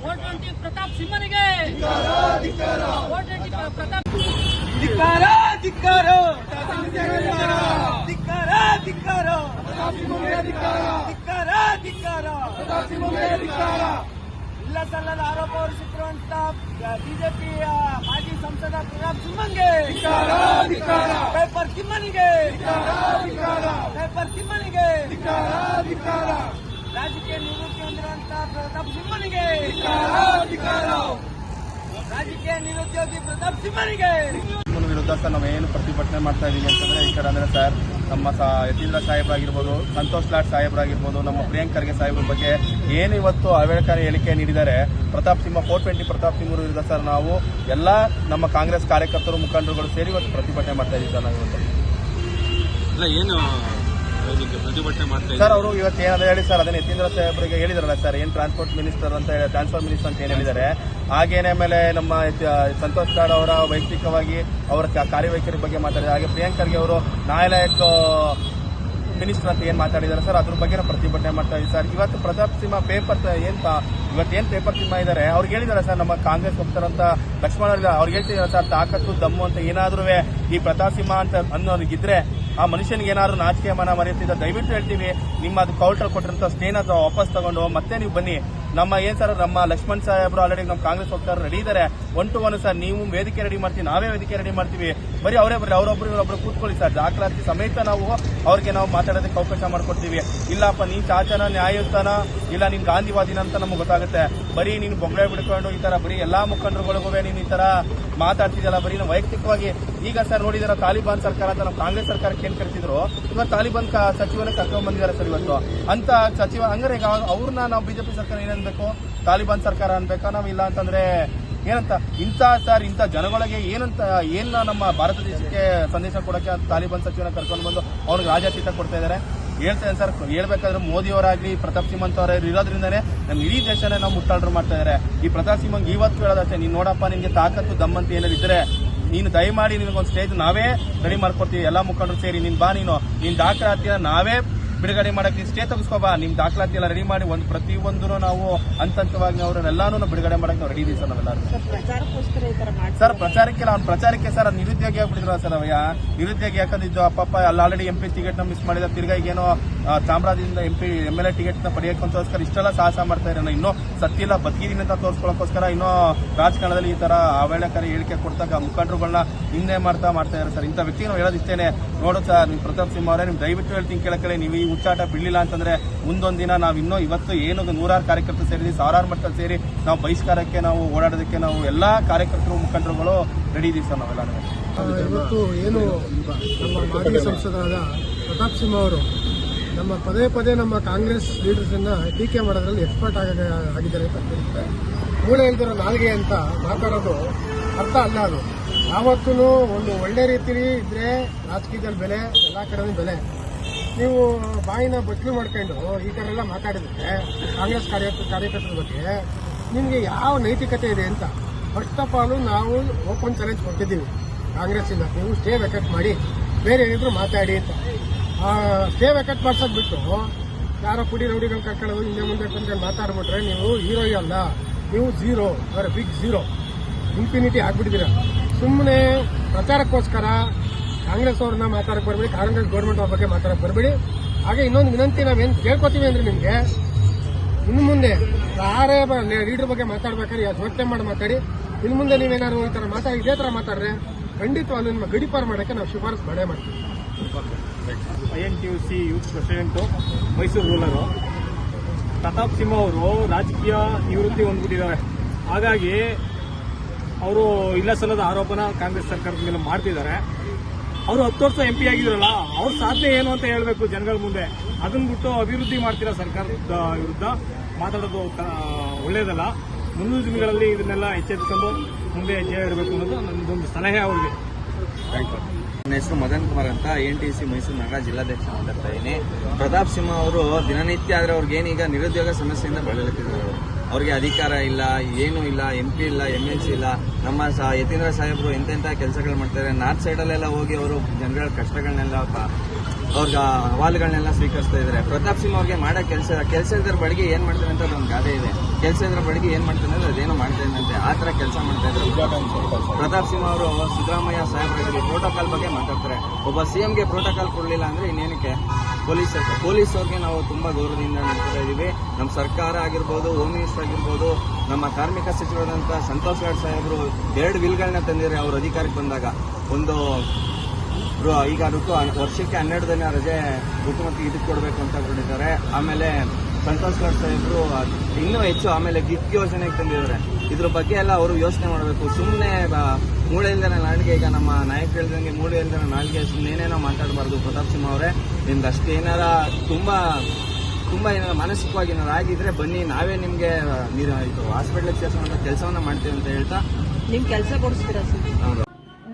Four twenty Pratap ಸಿಂಹನಿಗೆ four twenty Pratap ಧಿಕ್ಕಾರ ಧಿಕ್ಕಾರ ಧಿಕ್ಕಾರ ಧಿಕ್ಕಾರ ಧಿಕ್ಕಾರ ಧಿಕ್ಕಾರ ಇಲ್ಲ ಸಲ್ಲದ ಆರೋಪ ಹೊರಿಸಿರುವಂತ ಬಿಜೆಪಿಯ ಮಾಜಿ ಸಂಸದ ಪ್ರತಾಪ್ ಸಿಂಹನ್ಗೆ ಪೇಪರ್ ತಿಮ್ಮನಿಗೆ ಪೇಪರ್ ತಿಮ್ಮನಿಗೆ ರಾಜಕೀಯ ನಿವೃತ್ತಿ ಹೊಂದಿರುವಂತಹ ಪ್ರತಾಪ್ ಸಿಂಹನಿಗೆ. ರಾಜಕೀಯ ನಿರುದ್ಯೋಗಿ ಪ್ರತಾಪ್ ಸಿಂಹನಿಗೆ. ವಿರುದ್ಧ ಸರ್ ನಾವೇನು ಪ್ರತಿಭಟನೆ ಮಾಡ್ತಾ ಇದೀವಿ ಅಂತಂದ್ರೆ ಈ ಕಡೆ ಅಂದ್ರೆ ಸರ್ ನಮ್ಮ ಸಾ ಯತೀಂದ್ರ ಸಾಹೇಬ್ರಾಗಿರ್ಬೋದು ಸಂತೋಷ್ ಲಾಟ್ ಸಾಹೇಬ್ರಾಗಿರ್ಬೋದು ನಮ್ಮ ಪ್ರಿಯಾಂಕ್ ಖರ್ಗೆ ಸಾಹೇಬ್ರ ಬಗ್ಗೆ ಏನು ಇವತ್ತು ಅವೇಳಕಾರಿ ಹೇಳಿಕೆ ನೀಡಿದ್ದಾರೆ. ಪ್ರತಾಪ್ ಸಿಂಹ ಫೋರ್ ಟ್ವೆಂಟಿ ಪ್ರತಾಪ್ ಸಿಂಹ ವಿರುದ್ಧ ಸರ್ ನಾವು ಎಲ್ಲ ನಮ್ಮ ಕಾಂಗ್ರೆಸ್ ಕಾರ್ಯಕರ್ತರು ಮುಖಂಡರುಗಳು ಸೇರಿ ಇವತ್ತು ಪ್ರತಿಭಟನೆ ಮಾಡ್ತಾ ಇದ್ದೀವಿ ಸರ್ ನಾವು ಇವತ್ತು ಇಲ್ಲ ಏನು ಸರ್, ಅವರು ಇವತ್ತು ಏನಾದ್ರು ಹೇಳಿ, ಸರ್, ಅದನ್ನ ಯತೀಂದ್ರ ಸಾಹೇಬ್ರಿಗೆ ಹೇಳಿದ್ರಲ್ಲ, ಸರ್, ಏನ್ ಟ್ರಾನ್ಸ್ಪೋರ್ಟ್ ಮಿನಿಸ್ಟರ್ ಅಂತ ಹೇಳಿ ಟ್ರಾನ್ಸ್ಪೋರ್ಟ್ ಮಿನಿಸ್ಟರ್ ಅಂತ ಏನ್ ಹೇಳಿದ್ದಾರೆ, ಹಾಗೇನೆ ಮೇಲೆ ನಮ್ಮ ಸಂತೋಷ್ ಕಾರ್ ಅವರ ವೈಯಕ್ತಿಕವಾಗಿ ಅವರ ಕಾರ್ಯವೈಖರಿ ಬಗ್ಗೆ ಮಾತಾಡಿದ್ದಾರೆ. ಹಾಗೆ ಪ್ರಿಯಾಂಕರ್ಗೆ ಅವರು ನ್ಯಾಯಾಲಯಕ್ಕೆ ಮಿನಿಸ್ಟರ್ ಅಂತ ಏನ್ ಮಾತಾಡಿದ್ದಾರೆ, ಸರ್, ಅದ್ರ ಬಗ್ಗೆ ಪ್ರತಿಭಟನೆ ಮಾಡ್ತಾ ಇದ್ದೀವಿ ಸರ್. ಇವತ್ತು ಪ್ರತಾಪ್ ಸಿಂಹ ಪೇಪರ್ ಏನ್ ಇವತ್ತೇನ್ ಪೇಪರ್ ಸಿಂಹ ಇದ್ದಾರೆ ಅವ್ರಿಗೆ ಹೇಳಿದ್ದಾರೆ, ಸರ್, ನಮ್ಮ ಕಾಂಗ್ರೆಸ್ ಹೋಗ್ತಾರಂತ ಲಕ್ಷ್ಮಣ ಅವ್ರಿಗೆ ಹೇಳ್ತಿದ್ದಾರೆ, ಸರ್, ತಾಕತ್ತು, ದಮ್ಮು ಅಂತ ಏನಾದ್ರೂ ಈ ಪ್ರತಾಪ್ ಸಿಂಹ ಅಂತ ಅನ್ನೋರಿಗಿದ್ರೆ ಆ ಮನುಷ್ಯನಿಗೆ ಏನಾದ್ರು ನಾಚಿಕೆ ಮನ ಮರೆಯುತ್ತಿದ್ದ, ದಯವಿಟ್ಟು ಹೇಳ್ತೀವಿ, ನಿಮ್ಮ ಅದು ಕೌಂಟರ್ ಕೊಟ್ಟಿರಂತ ಸ್ಟೇನ ವಾಪಸ್ ತಗೊಂಡು ಮತ್ತೆ ನೀವು ಬನ್ನಿ. ನಮ್ಮ ಏನ್ ಸರ್, ನಮ್ಮ ಲಕ್ಷ್ಮಣ್ ಸಾಹೇಬ್ರು ಆಲ್ರೆಡಿ ನಮ್ಮ ಕಾಂಗ್ರೆಸ್ ಹೋಗ್ತಾರೆ ರೆಡಿ ಇದ್ದಾರೆ ಒನ್ ಟು ಒನ್ ಸರ್, ನೀವು ವೇದಿಕೆ ರೆಡಿ ಮಾಡ್ತೀವಿ, ನಾವೇ ವೇದಿಕೆ ರೆಡಿ ಮಾಡ್ತೀವಿ. ಬರೀ ಅವರೇ ಬರೀ ಅವರೊಬ್ರು ಇವರೊಬ್ರು ಕೂತ್ಕೊಳ್ಳಿ ಸರ್. ದಾಖಲಾತಿ ಸಮೇತ ನಾವು ಅವ್ರಿಗೆ ನಾವು ಮಾತಾಡೋದಕ್ಕೆ ಅವಕಾಶ ಮಾಡ್ಕೊಡ್ತೀವಿ. ಇಲ್ಲಪ್ಪ, ನೀನ್ ಚಾಚನ, ನ್ಯಾಯಯುತನ, ಇಲ್ಲ ನೀನ್ ಗಾಂಧಿವಾದಿನ ಅಂತ ನಮ್ಗೆ ಗೊತ್ತಾಗುತ್ತೆ. ಬರೀ ನೀನು ಬೊಂಬೆ ಬಿಡ್ಕೊಂಡು ಈ ತರ ಬರೀ ಎಲ್ಲಾ ಮುಖಂಡರುಗಳಿಗೂ ನೀನು ಈ ತರ ಮಾತಾಡ್ತಿದ್ದಲ್ಲ ಬರೀ ನಾವು ವೈಯಕ್ತಿಕವಾಗಿ. ಈಗ ಸರ್ ನೋಡಿದಾರ, ತಾಲಿಬಾನ್ ಸರ್ಕಾರ ಅಂತ ನಮ್ಮ ಕಾಂಗ್ರೆಸ್ ಸರ್ಕಾರಕ್ಕೆ ಏನ್ ಕರೆಸಿದ್ರು ಇವಾಗ ತಾಲಿಬಾನ್ ಸಚಿವನೇ ಕರ್ಕೊಂಡ್ ಬಂದಿದ್ದಾರೆ ಸರ್ ಇವತ್ತು. ಅಂತ ಸಚಿವ ಹಂಗಾರೆ ಈಗ ಅವ್ರನ್ನ ನಾವು ಬಿಜೆಪಿ ಸರ್ಕಾರ ಏನನ್ಬೇಕು ತಾಲಿಬಾನ್ ಸರ್ಕಾರ ಅನ್ಬೇಕಾ, ನಾವು ಇಲ್ಲ ಅಂತಂದ್ರೆ ಏನಂತ, ಇಂಥ ಸರ್, ಇಂಥ ಜನಗಳಿಗೆ ಏನಂತ, ಏನ್ ನಮ್ಮ ಭಾರತ ದೇಶಕ್ಕೆ ಸಂದೇಶ ಕೊಡಕ್ಕೆ ತಾಲಿಬಾನ್ ಸಚಿವನ ಕರ್ಕೊಂಡು ಬಂದು ಅವ್ರಿಗೆ ರಾಜಾತೀತ ಕೊಡ್ತಾ ಇದ್ದಾರೆ ಹೇಳ್ತೇನೆ ಸರ್, ಹೇಳ್ಬೇಕಾದ್ರೆ ಮೋದಿ ಅವರಾಗ್ಲಿ, ಪ್ರತಾಪ್ ಸಿಂಹಂತ ಅವ್ರ ಇರೋದ್ರಿಂದನೇ ನಮ್ಮ ಇಡೀ ದೇಶನೇ ನಾವು ಮುಟ್ಟಾಳ್ರು ಮಾಡ್ತಾ ಇದ್ದಾರೆ ಈ ಪ್ರತಾಪ್ ಸಿಂಹಂಗೆ ಇವತ್ತು ಹೇಳೋದಷ್ಟೇ ನೀನು ನೋಡಪ್ಪ, ನಿನ್ಗೆ ತಾಕತ್ತು ದಮ್ಮಂತ ಏನಾದ್ರು ಇದ್ರೆ ನೀನು ದಯಮಾಡಿ ನಿನಗೊಂದು ಸ್ಟೇಜ್ ನಾವೇ ರೆಡಿ ಮಾಡ್ಕೊಡ್ತೀವಿ. ಎಲ್ಲಾ ಮುಖಂಡರು ಸೇರಿ, ನೀನು ಬಾ ನೀನು, ನೀನ್ ದಾಖಲಾತಿನ ನಾವೇ ಬಿಡುಗಡೆ ಮಾಡಕ್ಕೆ ನೀನ್ ಸ್ಟೇ ತೆಗೆಸ್ಕೋಬಾ ನಿಮ್ ದಾಖಲಾತಿ ಎಲ್ಲ ರೆಡಿ ಮಾಡಿ ಒಂದು ಪ್ರತಿಯೊಂದನ್ನು ನಾವು ಹಂತ ಹಂತವಾಗಿ ಅವ್ರನ್ನೆಲ್ಲಾನು ಬಿಡುಗಡೆ ಮಾಡಕ್ಕೆ ನಾವು ರೆಡಿ ಇದೀವಿ ಸರ್ ನಾವೆಲ್ಲರೂ. ಮಾಡಿ ಸರ್ ಪ್ರಚಾರಕ್ಕೆಲ್ಲ ಅವ್ನ ಪ್ರಚಾರಕ್ಕೆ ಸರ್ ನಿರುದ್ಯೋಗಿ ಆಗ್ಬಿಟ್ಟಿದ್ರ ಸರ್ ಅವಯ್ಯ ನಿರುದ್ಯೋಗಿ ಯಾಕಂದಿದ್ದು ಅಪ್ಪ ಅಲ್ಲಿ ಆಲ್ರೆಡಿ ಎಂ ಪಿ ಟಿಕೆಟ್ನ ಮಿಸ್ ಮಾಡಿದ ತಿರ್ಗಾ ಏನೋ ಆ, ಚಾಮರಾಜದಿಂದ M P M L A ಟಿಕೆಟ್ನ ಪಡೆಯೋಕ್ಕೋಸ್ಕರ ಇಷ್ಟೆಲ್ಲ ಸಾಹಸ ಮಾಡ್ತಾ ಇರೋಣ. ಇನ್ನೂ ಸತ್ತಿಲ್ಲ ಬದುಕಿದೀನಿ ಅಂತ ತೋರಿಸ್ಕೊಳ್ಳೋಕ್ಕೋಸ್ಕರ ಇನ್ನೂ ರಾಜಕಾರಣದಲ್ಲಿ ಈ ತರ ಅವೇಳಕರಿ ಹೇಳಿಕೆ ಕೊಡ್ತಕ್ಕ ಮುಖಂಡರುಗಳನ್ನ ಹಿಂದೆ ಮಾಡ್ತಾ ಮಾಡ್ತಾ ಇದ್ದಾರೆ ಸರ್. ಇಂಥ ವ್ಯಕ್ತಿ ನಾವು ಹೇಳೋದಿಷ್ಟೇನೆ. ನೋಡು ಸರ್, ನಿಮ್ ಪ್ರತಾಪ್ ಸಿಂಹ ಅವರೇ, ನಿಮ್ ದಯವಿಟ್ಟು ಹೇಳ್ತೀನಿ ಕೇಳಕಳೆ ನೀವು ಈ ಹುಚ್ಚಾಟ ಬಿಡಲಿಲ್ಲ ಅಂತಂದ್ರೆ ಮುಂದೊಂದು ದಿನ ನಾವು ಇನ್ನೂ ಇವತ್ತು ಏನು ನೂರಾರು ಕಾರ್ಯಕರ್ತರು ಸೇರಿದ್ವಿ, ಸಾವಿರಾರು ಮಟ್ಟದಲ್ಲಿ ಸೇರಿ ನಾವು ಬಹಿಷ್ಕಾರಕ್ಕೆ, ನಾವು ಓಡಾಡೋದಕ್ಕೆ ನಾವು ಎಲ್ಲಾ ಕಾರ್ಯಕರ್ತರು ಮುಖಂಡರುಗಳು ರೆಡಿ ಇದೀವಿ ಸರ್ ನಾವೆಲ್ಲ ಇವತ್ತು ಏನು ನಮ್ಮ ಮಾಜಿ ಸಂಸದರಾದ ಪ್ರತಾಪ್ ಸಿಂಹ ಅವರು ನಮ್ಮ ಪದೇ ಪದೇ ನಮ್ಮ ಕಾಂಗ್ರೆಸ್ ಲೀಡರ್ಸನ್ನ ಟೀಕೆ ಮಾಡೋದ್ರಲ್ಲಿ ಎಕ್ಸ್ಪರ್ಟ್ ಆಗ, ಆಗಿದ್ದಾರೆ ಅಂತ ಹೇಳ್ತಾರೆ ಮೂಳೆ ಇಲ್ದಿರೋ ನಾಲ್ಗೆ ಅಂತ ಮಾತಾಡೋದು ಅರ್ಥ ಅಲ್ಲ ಅದು. ಯಾವತ್ತೂ ಒಂದು ಒಳ್ಳೆ ರೀತಿಲಿ ಇದ್ರೆ ರಾಜಕೀಯದಲ್ಲಿ ಬೆಲೆ, ಎಲ್ಲ ಕಡೆನೂ ಬೆಲೆ. ನೀವು ಬಾಯಿನ ಬಚ್ಚಲು ಮಾಡ್ಕೊಂಡು ಈ ಥರ ಎಲ್ಲ ಮಾತಾಡಿದ್ರೆ ಕಾಂಗ್ರೆಸ್ ಕಾರ್ಯಕರ್ತ ಕಾರ್ಯಕರ್ತರ ಬಗ್ಗೆ ನಿಮಗೆ ಯಾವ ನೈತಿಕತೆ ಇದೆ ಅಂತ ಫಸ್ಟ್ ಆಫ್ ಆಲ್ ನಾವು ಓಪನ್ ಚಾಲೆಂಜ್ ಕೊಟ್ಟಿದ್ದೀವಿ ಕಾಂಗ್ರೆಸ್ಸಿಂದ ನೀವು ಸ್ಟೇ ವೆಕಟ್ ಮಾಡಿ, ಬೇರೆ ಏನಿದ್ರು ಮಾತಾಡಿ ಅಂತ. ಸ್ಟೇ ವೆಕಟ್ ಮಾಡ್ಸೋದು ಬಿಟ್ಟು ಯಾರೋ ಪುಡಿ ರೌಡಿಗಳು ಕರ್ಕೊಳ್ಳೋದು, ಹಿಂದೆ ಮುಂದೆ ಕುಂದ್ರೆ ಮಾತಾಡ್ಬಿಟ್ರೆ ನೀವು ಹೀರೋ ಅಲ್ಲ. ನೀವು ಝೀರೋ ಅವರ ಬಿಗ್ ಝೀರೋ ಇನ್ಫಿನಿಟಿ ಆಗ್ಬಿಟ್ಟಿದ್ದೀರ. ಸುಮ್ಮನೆ ಪ್ರಚಾರಕ್ಕೋಸ್ಕರ ಕಾಂಗ್ರೆಸ್ ಅವ್ರನ್ನ ಮಾತಾಡಕ್ಕೆ ಬರಬೇಡಿ, ಕಾಂಗ್ರೆಸ್ ಗೌರ್ಮೆಂಟ್ ಅವ್ರ ಬಗ್ಗೆ ಮಾತಾಡಕ್ ಬರಬೇಡಿ. ಹಾಗೆ ಇನ್ನೊಂದು ವಿನಂತಿ, ನಾವೇನು ಕೇಳ್ಕೊತೀವಿ ಅಂದ್ರೆ ನಿಮಗೆ, ಇನ್ನು ಮುಂದೆ ಯಾರೇ ಲೀಡರ್ ಬಗ್ಗೆ ಮಾತಾಡ್ಬೇಕಾದ್ರೆ ಯೋಚನೆ ಮಾಡಿ ಮಾತಾಡಿ ಇನ್ನು ಮುಂದೆ ನೀವೇನಾದ್ರು ಈ ತರ ಮಾತಾಡಿ ಇದೇ ತರ ಮಾತಾಡ್ರೆ ಖಂಡಿತವಾಗ್ಲೂ ನಿಮ್ಮ ಗಡಿಪಾರು ಮಾಡಕ್ಕೆ ನಾವು ಶಿಫಾರಸು ಮಾಡೇ ಮಾಡ್ತೀವಿ. I N T U C youth president Mysuru rural Pratap Simha ಅವರು ರಾಜಕೀಯ ನಿವೃತ್ತಿ ಹೊಂದ್ಬಿಟ್ಟಿದ್ದಾರೆ. ಹಾಗಾಗಿ ಅವರು ಇಲ್ಲ ಸಲ್ಲದ ಆರೋಪನ ಕಾಂಗ್ರೆಸ್ ಸರ್ಕಾರದ ಮೇಲೆ ಮಾಡ್ತಿದ್ದಾರೆ. ಅವರು ಹತ್ತು ವರ್ಷ ಎಂ ಪಿ ಆಗಿದ್ರಲ್ಲ, ಅವ್ರ ಸಾಧನೆ ಏನು ಅಂತ ಹೇಳಬೇಕು ಜನಗಳ ಮುಂದೆ. ಅದನ್ನ ಬಿಟ್ಟು ಅಭಿವೃದ್ಧಿ ಮಾಡ್ತಿರೋ ಸರ್ಕಾರದ ವಿರುದ್ಧ? ಮಾತಾಡೋದು ಒಳ್ಳೇದಲ್ಲ. ಮುಂದಿನ ದಿನಗಳಲ್ಲಿ ಇದನ್ನೆಲ್ಲ ಎಚ್ಚೆತ್ಕೊಂಡು ಮುಂದೆ ಹೆಜ್ಜೆ ಇಡಬೇಕು ಅನ್ನೋದು ನನ್ನದೊಂದು ಸಲಹೆ ಅವ್ರಿಗೆ. ನನ್ನ ಹೆಸರು ಮದನ್ ಕುಮಾರ್ ಅಂತ ಎನ್ ಟಿ ಸಿ ಮೈಸೂರು ನಗರ ಜಿಲ್ಲಾಧ್ಯಕ್ಷ ಮಾತಾಡ್ತಾ ಇದ್ದೀನಿ. ಪ್ರತಾಪ್ ಸಿಂಹ ಅವರು ದಿನನಿತ್ಯ ಆದ್ರೆ ಅವ್ರಿಗೇನೀಗ ನಿರುದ್ಯೋಗ ಸಮಸ್ಯೆಯಿಂದ ಬಳಲುತ್ತಿದ್ದಾರೆ. ಅವ್ರಿಗೆ ಅಧಿಕಾರ ಇಲ್ಲ, ಏನೂ ಇಲ್ಲ ಎಂ ಪಿ ಇಲ್ಲ ಎಂ ಎಲ್ ಸಿ ಇಲ್ಲ. ನಮ್ಮ ಸಹ ಯತೀಂದ್ರ ಸಾಹೇಬರು ಎಂತೆಂಥ ಕೆಲಸಗಳು ಮಾಡ್ತಾರೆ. ನಾರ್ತ್ ಸೈಡಲ್ಲೆಲ್ಲ ಹೋಗಿ ಅವರು ಜನಗಳ ಕಷ್ಟಗಳನ್ನೆಲ್ಲ ಅವ್ರಿಗೆ ಅಹವಾಲುಗಳನ್ನೆಲ್ಲ ಸ್ವೀಕರಿಸ್ತಾ ಇದ್ದಾರೆ ಪ್ರತಾಪ್ ಸಿಂಹ ಅವ್ರಿಗೆ ಮಾಡೋ ಕೆಲಸ ಕೆಲಸ ಇದ್ರ ಬಳಿಗೆ ಏನ್ ಮಾಡ್ತಾನೆ ಅಂತ ಒಂದು ಗಾದೆ ಇದೆ. ಕೆಲಸ ಇದ್ರ ಬಳಿಗೆ ಏನ್ ಮಾಡ್ತಾನೆ ಅಂದ್ರೆ ಅದೇನೋ ಮಾಡ್ತಾ ಆ ತರ ಕೆಲಸ ಮಾಡ್ತಾ ಇದ್ರು. ಪ್ರತಾಪ್ ಸಿಂಹ ಅವರು ಸಿದ್ದರಾಮಯ್ಯ ಸಾಹೇಬರಿಗೆ ಪ್ರೋಟೋಕಾಲ್ ಬಗ್ಗೆ ಮಾತಾಡ್ತಾರೆ. ಒಬ್ಬ ಸಿಎಂಗೆ ಪ್ರೋಟೋಕಾಲ್ ಕೊಡಲಿಲ್ಲ ಅಂದ್ರೆ ಇನ್ನೇನಕ್ಕೆ? ಪೊಲೀಸ್ ಪೊಲೀಸ್ ಅವ್ರಿಗೆ ನಾವು ತುಂಬಾ ಗೌರವದಿಂದ ನೋಡ್ತಾ ಇದೀವಿ. ನಮ್ಮ ಸರ್ಕಾರ ಆಗಿರ್ಬೋದು ಹೋಮ್ ಮಿನಿಸ್ಟರ್ ಆಗಿರ್ಬೋದು, ನಮ್ಮ ಕಾರ್ಮಿಕ ಸಚಿವರಾದಂಥ ಸಂತೋಷ್ ಗಾಡ್ ಸಾಹೇಬ್ರು ಎರಡು ವಿಲ್ಗಳನ್ನ ತಂದಿದ್ರೆ ಅವ್ರ ಅಧಿಕಾರಕ್ಕೆ ಬಂದಾಗ. ಒಂದು ಈಗ ಋತು ವರ್ಷಕ್ಕೆ ಹನ್ನೆರಡು ದಿನ ರಜೆ ಋತುಮತಿ ಇದಕ್ಕೆ ಕೊಡಬೇಕು ಅಂತ ಕೊಟ್ಟಿದ್ದಾರೆ ಆಮೇಲೆ ಸಂತೋಷ್ ಲಾಡ್ ಸಾಹೇಬರು ಇನ್ನೂ ಹೆಚ್ಚು ಆಮೇಲೆ ಗಿಫ್ಟ್ ಯೋಜನೆಗೆ ತಂದಿದ್ದಾರೆ. ಇದ್ರ ಬಗ್ಗೆ ಎಲ್ಲ ಅವರು ಯೋಚನೆ ಮಾಡಬೇಕು. ಸುಮ್ಮನೆ ಮೂಳೆ ಇಲ್ದನ ನಾಳಿಗೆ ಈಗ ನಮ್ಮ ನಾಯಕ ಹೇಳಿದಂಗೆ ಮೂಳೆ ಇಲ್ದನ ನಾಳಿಗೆ ಸುಮ್ಮನೆ ಏನೇನೋ ಮಾತಾಡಬಾರ್ದು. ಪ್ರತಾಪ್ ಸಿಂಹ ಅವರೇ ನಿಮ್ದು ಅಷ್ಟೇನಾರ ತುಂಬ ತುಂಬ ಏನಾರ ಮಾನಸಿಕವಾಗಿ ಏನಾರ ಆಗಿದ್ರೆ ಬನ್ನಿ ನಾವೇ ನಿಮಗೆ ನೀರು ಇದು ಹಾಸ್ಪಿಟ್ಲಿಗೆ ಸೇರಿಸುವಂತ ಕೆಲಸವನ್ನ ಮಾಡ್ತೀವಿ ಅಂತ ಹೇಳ್ತಾ. ನಿಮ್ ಕೆಲಸ ಕೊಡಿಸ್ತೀರಾ sir?